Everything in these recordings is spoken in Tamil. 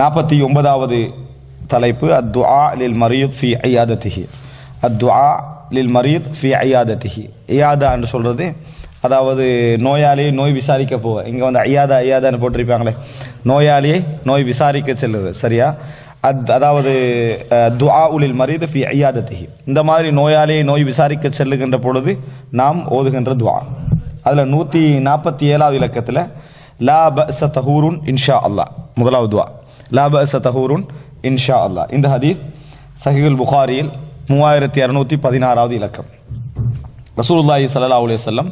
நாற்பத்தி ஒன்பதாவது தலைப்பு அத்துஆ லில் மரீத் ஃபி ஐயாதத்திஹி அத்துஆ லில் மரீத் ஃபி ஐயாதத்திஹி ஐயாதா என்று சொல்கிறது அதாவது நோயாளியை நோய் விசாரிக்க போக. இங்கே வந்து ஐயாதா ஐயாதான்னு போட்டிருப்பாங்களே. நோயாளியை நோய் விசாரிக்க செல்லுது சரியா? அத் அதாவது துஆ உலில் மரீத் ஃபி ஐயாதத்திஹி இந்த மாதிரி நோயாளியை நோய் விசாரிக்க செல்லுகின்ற பொழுது நாம் ஓதுகின்ற துவா அதில் நூற்றி நாற்பத்தி ஏழாவது இலக்கத்தில் லா ப ச தஹூருன் இன்ஷா அல்லாஹ். முதலாவது துவா லாபச தஹூருன் இன்ஷா அல்லா இந்த ஹதீஸ் சஹிகுல் புகாரியில் மூவாயிரத்தி இரநூத்தி பதினாறாவது இலக்கம். ரசூலுல்லாஹி சல்லா அலி சொல்லம்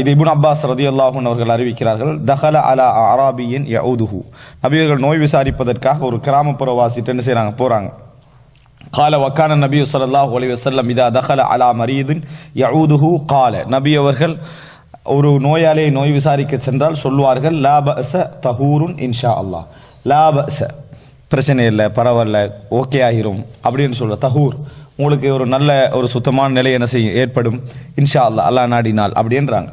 இது இபுன் அப்பாஸ் ரதி அல்லாஹூன் அவர்கள் அறிவிக்கிறார்கள் தஹல அலா அராபியின் யவுதுஹு நபியர்கள் நோய் விசாரிப்பதற்காக ஒரு கிராமப்புறவாசிட்டு என்ன செய்கிறாங்க போகிறாங்க கால வக்கான நபி சல்லாஹ் அலி வசல்லம் இதா தஹல அலா மரீதின் யவுதுஹு கால நபி அவர்கள் ஒரு நோயாளியை நோய் விசாரிக்க சென்றால் சொல்வார்கள் லாப தஹூருன் இன்ஷா அல்லாஹ். லாப பிரச்சனை இல்லை பரவாயில்ல ஓகே ஆகிரும் அப்படின்னு சொல்ற தஹூர் உங்களுக்கு ஒரு நல்ல ஒரு சுத்தமான நிலை என்ன செய்யும் ஏற்படும். இன்ஷா அல்லாஹ் அல்லா நாடினால் அப்படின்றாங்க.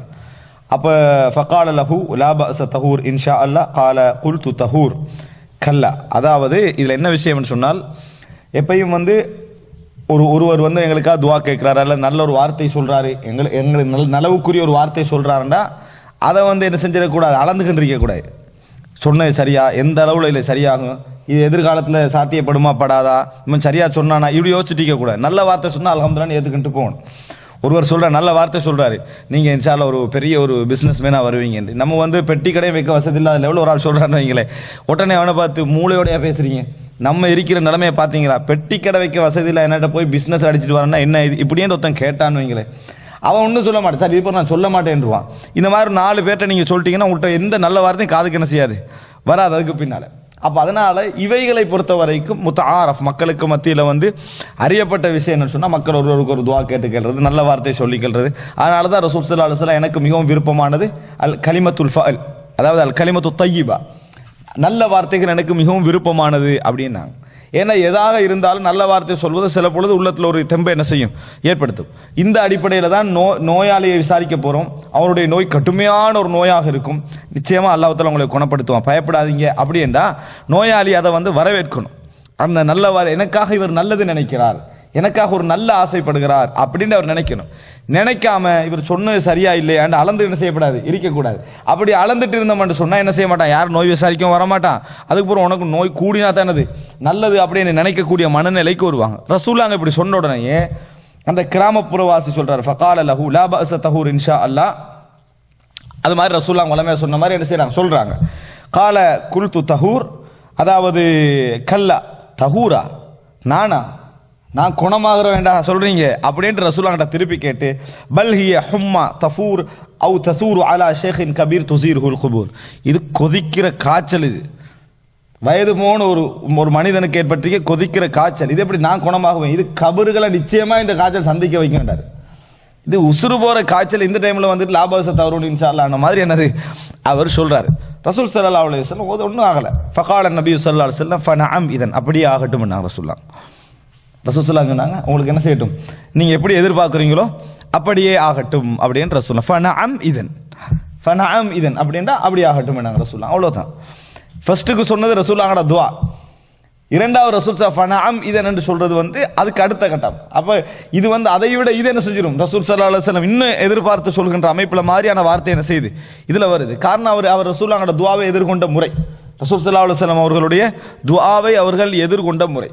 அப்போ ஃபகால லஹூ லாப பஅஸ தஹூர் இன்ஷா அல்லா கால குல்து தஹூர். கல்லா. அதாவது இதில் என்ன விஷயம்னு சொன்னால் எப்பையும் வந்து ஒரு ஒருவர் வந்து எங்களுக்காக துவா கேட்குறாரு அல்ல நல்ல ஒரு வார்த்தை சொல்கிறாரு எங்களை எங்களுக்கு நல் நலவுக்குரிய ஒரு வார்த்தை சொல்கிறாருன்னா அதை வந்து என்ன செஞ்சிடக்கூடாது அளந்துக்கிட்டு இருக்கக்கூடாது சொன்னது சரியா? எந்த அளவில் இல்லை சரியாகும்? இது எதிர்காலத்தில் சாத்தியப்படுமா படாதா? இவன் சரியாக சொன்னானா? இப்படி யோசிச்சுட்டிக்க கூடாது. நல்ல வார்த்தை சொன்னால் அலமதுலான்னு ஏற்றுக்கிட்டு போகணும். ஒருவர் சொல்கிற நல்ல வார்த்தை சொல்கிறாரு நீங்கள் இன்ஷால்ல ஒரு பெரிய ஒரு பிஸ்னஸ் மேனாக வருவீங்க நம்ம வந்து பெட்டி கடையும் வைக்க வசதி இல்லாத லெவலில் ஒரு ஆள் சொல்கிறான்னு வைங்களேன் உடனே அவனை பார்த்து மூளையோடயா பேசுகிறீங்க நம்ம இருக்கிற நிலைமையை பார்த்தீங்களா? பெட்டி கடை வைக்க வசதி இல்லை என்னட்ட போய் பிஸ்னஸ் அடிச்சிட்டு வரேன்னா என்ன? இது இப்படியே ஒருத்தன் கேட்டான்னு வைங்களேன். அவன் ஒன்றும் சொல்ல மாட்டேன். சார் இப்போ நான் சொல்ல மாட்டேன்ருவான். இந்த மாதிரி நாலு பேர்ட்ட நீங்கள் சொல்லிட்டீங்கன்னா உங்கள்கிட்ட எந்த நல்ல வார்த்தையும் காதுக்கு என்ன செய்யாது. வராது அதுக்கு பின்னால். அப்போ அதனால் இவைகளை பொறுத்த வரைக்கும் முத்தாரஃப் மக்களுக்கு மத்தியில் வந்து அறியப்பட்ட விஷயம் என்னன்னு சொன்னால் மக்கள் ஒருவருக்கு ஒரு துவா கேட்டுக்கிறது நல்ல வார்த்தை சொல்லிக்கிறது அதனால தான் ரசூல் சல்லா அலுவலாம் எனக்கு மிகவும் விருப்பமானது அல் கலிமத்துல் ஃபல் அதாவது அல் கலிமத்து தையிபா. நல்ல வார்த்தைகள் எனக்கு மிகவும் விருப்பமானது அப்படின்னாங்க. ஏன்னா எதாக இருந்தாலும் நல்ல வார்த்தை சொல்வது சில பொழுது உள்ளத்தில் ஒரு தெம்பை என்ன செய்யும்? ஏற்படுத்தும். இந்த அடிப்படையில் தான் நோ நோயாளியை விசாரிக்க போகிறோம் அவருடைய நோய் கடுமையான ஒரு நோயாக இருக்கும். நிச்சயமாக அல்லாஹ்தால உங்களை குணப்படுத்துவான். பயப்படாதீங்க. அப்படி நோயாளி அதை வந்து வரவேற்கணும். அந்த நல்ல வார எனக்காக இவர் நல்லது நினைக்கிறார். எனக்காக ஒரு நல்ல ஆசைப்படுகிறார் அப்படின்னு அவர் நினைக்கணும். நினைக்காம இவர் சொன்னது சரியா இல்லையாண்டு அளந்து என்ன செய்யப்படாது? இருக்கக்கூடாது. அப்படி அளந்துட்டு இருந்தோம்னு சொன்னால் என்ன செய்ய மாட்டான்? யாரும் நோய் விசாரிக்கவும் வரமாட்டான். அதுக்கப்புறம் உனக்கு நோய் கூடினா தானது நல்லது அப்படின்னு நினைக்கக்கூடிய மனநிலைக்கு வருவாங்க. ரசூலாங்க இப்படி சொன்ன உடனே அந்த கிராமப்புறவாசி சொல்றாரு. ஃபகால லஹு லா தஹூர் இன்ஷா அல்லாஹ். அது மாதிரி ரசூலாங்க வளமையா சொன்ன மாதிரி என்ன செய்கிறாங்க சொல்றாங்க. கால குல்து தஹூர். அதாவது கல்லா தஹூரா. நானா? நான் குணமாகிற வேண்டாம் சொல்றீங்க. அப்படின்ட்டு ரசூல்லா திருப்பி கேட்டு பல் ஹிய ஹும்மா தஃபூர் அவு தசூர் அலா ஷேஹின் கபீர் துசீர் ஹுல் குபூர். இது கொதிக்கிற காய்ச்சல் இது. வயது போன ஒரு ஒரு மனிதனுக்கு ஏற்பட்டிருக்க கொதிக்கிற காய்ச்சல். இது எப்படி நான் குணமாகுவேன்? இது கபறுகளை நிச்சயமாக இந்த காய்ச்சல் சந்திக்க வைக்க வேண்டாரு. இது உசுறு போகிற காய்ச்சல் இந்த டைமில் வந்துட்டு லாபவச தவறுன்னு இன்ஷால்லான மாதிரி என்னது? அவர் சொல்கிறார் ரசூல் சல்லா அலைஹி வஸல்லம் ஒன்றும் ஆகலை. ஃபகால நபி ஸல்லல்லாஹு செல்லம் ஃபனாம் இதன் அப்படியே ஆகட்டும் சொல்லலாம் ரசூல் சொன்னாங்க. உங்களுக்கு என்ன செய்யட்டும்? நீங்கள் எப்படி எதிர்பார்க்குறீங்களோ அப்படியே ஆகட்டும் அப்படின்னு ரசூல்லா ஃபனஅம் இதன். ஃபனஅம் இதன். அப்படின்றா அப்படி ஆகட்டும் நாங்கள் ரசூல்லா அவ்வளோதான் ஃபர்ஸ்ட்டுக்கு சொன்னது ரசூல்லாங்கட துவா. இரண்டாவது ரசூல் சா ஃபனஅம் இதன் என்று சொல்கிறது வந்து அதுக்கு அடுத்த கட்டம். அப்போ இது வந்து அதை விட இது என்ன செஞ்சிடும் ரசூல் சல்லா அலுவலம் இன்னும் எதிர்பார்த்து சொல்கின்ற அமைப்பில் மாதிரியான வார்த்தை என்ன செய்யுது? இதில் வருது. காரணம் அவர் அவர் ரசூல்லாங்கட துவாவை எதிர்கொண்ட முறை. ரசூல் சல்லா அலுவலம் அவர்களுடைய துவாவை அவர்கள் எதிர்கொண்ட முறை.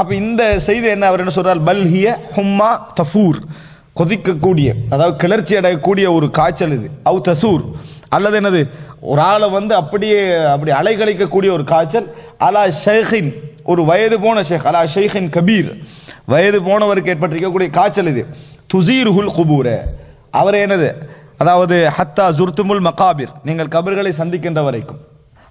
அப்ப இந்த செய்தி என்ன? அவர் என்ன சொல்றார்? பல்ஹிய ஹும்மா தஃபூர். கொதிக்கக்கூடிய அதாவது கிளர்ச்சி அடையக்கூடிய ஒரு காய்ச்சல் இது. அவு தசூர். அல்லது என்னது? ஒரு ஆளை வந்து அப்படியே அப்படி அலைகழிக்கக்கூடிய ஒரு காய்ச்சல். அலா ஷேഖின் ஒரு வயது போன ஷேக் அலா ஷேഖின் கபீர். வயது போனவருக்கு ஏற்பட்டிருக்கக்கூடிய காய்ச்சல் இது. துசீர் ஹுல் குபூர. அவர் என்னது? அதாவது ஹத்தா ஜுர்துமுல் மகாபிர். நீங்கள் கபர்களை சந்திக்கின்ற வரைக்கும்.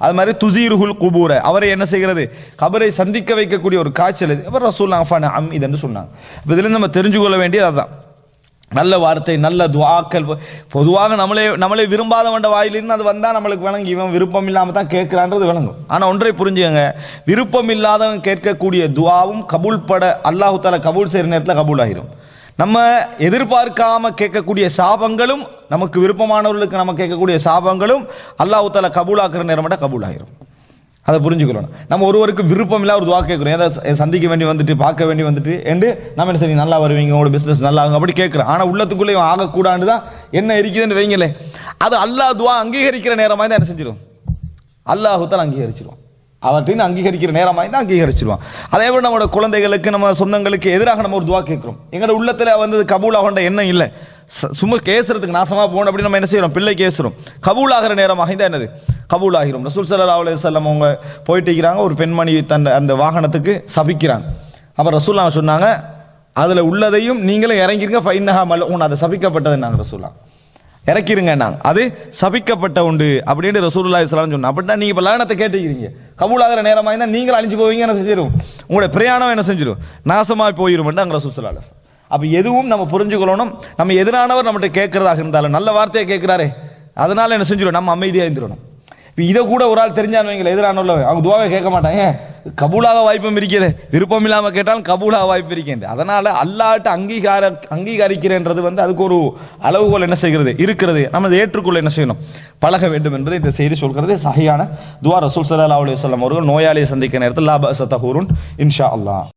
அது மாதிரி துசீருகுல் குபூர. அவரை என்ன செய்கிறது? கபரை சந்திக்க வைக்கக்கூடிய ஒரு காய்ச்சல் இது. அவர் ரசூல் அஃபான அம் இதுன்னு சொன்னாங்க. இப்போ இதுலேருந்து நம்ம தெரிஞ்சு கொள்ள வேண்டியது அதுதான். நல்ல வார்த்தை நல்ல துவாக்கள். பொதுவாக நம்மளே நம்மளே விரும்பாதவண்ட வாயிலிருந்து அது வந்தால் நம்மளுக்கு விளங்கி இவன் விருப்பம் இல்லாமல் தான் கேட்குறான்றது விளங்கும். ஆனால் ஒன்றை புரிஞ்சுக்கங்க. விருப்பம் இல்லாதவன் கேட்கக்கூடிய துவாவும் கபூல் பட அல்லாஹு தாலா கபூல் செய்கிற நேரத்தில் கபூல் ஆகிரும் நம்ம எதிர்பார்க்காம கேட்கக்கூடிய சாபங்களும் நமக்கு விருப்பமானவர்களுக்கு நம்ம கேட்கக்கூடிய சாபங்களும் அல்லாஹு தாலா கபூலாக்குற நேரம் மட்டும் அதை புரிஞ்சுக்கணும். நம்ம ஒருவருக்கு விருப்பம் இல்லை ஒரு துவா கேட்குறோம். ஏதாவது சந்திக்க வேண்டி வந்துட்டு பார்க்க வேண்டி வந்துட்டு என்று நம்ம என்ன சரி நல்லா வருவீங்க உங்களோட பிஸ்னஸ் நல்லா ஆகும் அப்படி கேட்குறோம். ஆனால் உள்ளத்துக்குள்ளே இவன் ஆகக்கூடாது தான் என்ன இருக்குதுன்னு வைங்களே அது அல்லாஹ் துவா அங்கீகரிக்கிற நேரமாக தான் என்ன செஞ்சிடும் அல்லாஹுத்தால் அங்கீகரிச்சிருவோம் அவற்றின் அங்கீகரிக்கிற நேரமாக தான் அங்கீகரிச்சிருவான். அதே போல் நம்மளோட குழந்தைகளுக்கு நம்ம சொந்தங்களுக்கு எதிராக நம்ம ஒரு துவா கேட்குறோம். எங்களோட உள்ளத்தில் வந்து கபூல் ஆகண்ட எண்ணம் இல்லை. ச- சும்மா கேசுறதுக்கு நாசமாக போகணும் அப்படின்னு நம்ம என்ன செய்யறோம் பிள்ளை கேசுறோம். கபூல் ஆகிற நேரமாக தான் என்னது? கபூல் ஆகிறோம் ரசூல் சல்லா அலைஹி வஸல்லம் அவங்க போயிட்டு இருக்கிறாங்க. ஒரு பெண்மணி தன் அந்த வாகனத்துக்கு சபிக்கிறாங்க அப்போ ரசூல்லா சொன்னாங்க அதில் உள்ளதையும் நீங்களும் இறங்கிருங்க. ஃபைனஹா மல்ஊன். அதை சபிக்கப்பட்டது நாங்கள் ரசூல்லா இறக்கிருங்க நான். அது சபிக்கப்பட்ட உண்டு அப்படின்னு ரசூல்லா இஸ்லாம் சொன்னா அப்படின்னா நீங்க இப்ப கேட்டுக்கிறீங்க. கபூலாகிற நேரமா இருந்தால் நீங்கள் அழிஞ்சு போவீங்க என்ன செஞ்சிடும் உங்களுடைய பிரயாணம் என்ன செஞ்சிடும் நாசமாய் போயிடும் அங்க ரசூல் அப்போ எதுவும் நம்ம புரிஞ்சுக்கொள்ளணும். நம்ம எதிரானவர் நம்மகிட்ட கேட்கறதாக இருந்தாலும் நல்ல வார்த்தையை கேட்கிறாரே. அதனால என்ன செஞ்சிடும் நம்ம அமைதியாக இருந்துடணும் இதை கூட ஒரு ஆள் தெரிஞ்சான்னு வைங்களேன் எதிரான அவங்க துவாவை கேட்க மாட்டாங்க ஏன்? கபூலாக வாய்ப்பும் இருக்கிறது. விருப்பம் இல்லாம கேட்டாலும் கபூலாக வாய்ப்பு இருக்கின்றது அதனால அல்லாட்ட அங்கீகார அங்கீகரிக்கிறேன்றது வந்து அதுக்கு ஒரு அளவுகோல் என்ன செய்கிறது? இருக்கிறது. நம்ம ஏற்றுக்கொள்ள என்ன செய்யணும்? பழக வேண்டும் என்பதை இந்த செய்தி சொல்கிறது. சகையான துவா ரசூல் சல்லா அலுவலி சொல்லம் அவர்கள் நோயாளியை சந்திக்க நேரத்தில் லாப சத்தஹூருன் இன்ஷா அல்லா